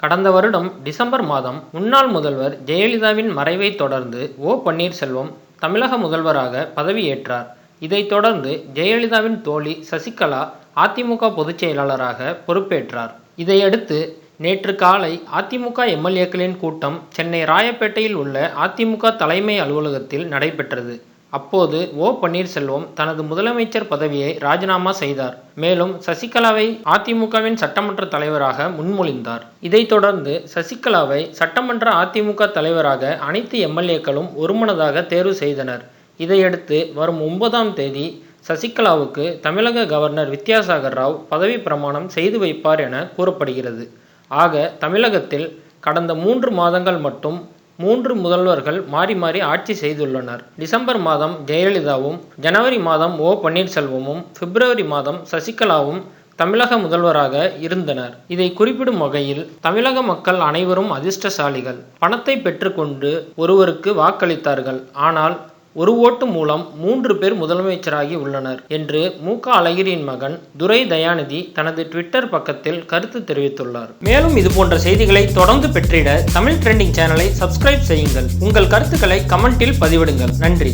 கடந்த வருடம் டிசம்பர் மாதம் முன்னாள் முதல்வர் ஜெயலலிதாவின் மறைவைத் தொடர்ந்து ஓ பன்னீர்செல்வம் தமிழக முதல்வராக பதவியேற்றார். இதைத் தொடர்ந்து ஜெயலலிதாவின் தோழி சசிகலா அதிமுக பொதுச் செயலாளராக பொறுப்பேற்றார். இதையடுத்து நேற்று காலை அதிமுக எம்எல்ஏக்களின் கூட்டம் சென்னை ராயப்பேட்டையில் உள்ள அதிமுக தலைமை அலுவலகத்தில் நடைபெற்றது. அப்போது ஓ பன்னீர்செல்வம் தனது முதலமைச்சர் பதவியை ராஜினாமா செய்தார். மேலும் சசிகலாவை அதிமுகவின் சட்டமன்ற தலைவராக முன்மொழிந்தார். இதைத் தொடர்ந்து சசிகலாவை சட்டமன்ற அதிமுக தலைவராக அனைத்து எம்எல்ஏக்களும் ஒருமனதாக தேர்வு செய்தனர். இதையடுத்து வரும் ஒன்பதாம் தேதி சசிகலாவுக்கு தமிழக கவர்னர் வித்யாசாகர் ராவ் பதவி பிரமாணம் செய்து வைப்பார் என கூறப்படுகிறது. ஆக தமிழகத்தில் கடந்த மூன்று மாதங்கள் மட்டும் மூன்று முதல்வர்கள் மாறி மாறி ஆட்சி செய்துள்ளனர். டிசம்பர் மாதம் ஜெயலலிதாவும் ஜனவரி மாதம் ஓ. பன்னீர்செல்வமும் பிப்ரவரி மாதம் சசிகலாவும் தமிழக முதல்வராக இருந்தனர். இதை குறிப்பிடும் வகையில் தமிழக மக்கள் அனைவரும் அதிர்ஷ்டசாலிகள். பணத்தை பெற்றுக்கொண்டு ஒருவருக்கு வாக்களித்தார்கள். ஆனால் ஒரு ஓட்டு மூலம் மூன்று பேர் முதலமைச்சராகி உள்ளனர் என்று மு க அழகிரியின் மகன் துரை தயாநிதி தனது ட்விட்டர் பக்கத்தில் கருத்து தெரிவித்துள்ளார். மேலும் இது போன்ற செய்திகளை தொடர்ந்து பெற்றிட தமிழ் ட்ரெண்டிங் சேனலை சப்ஸ்கிரைப் செய்யுங்கள். உங்கள் கருத்துக்களை கமெண்டில் பதிவிடுங்கள். நன்றி.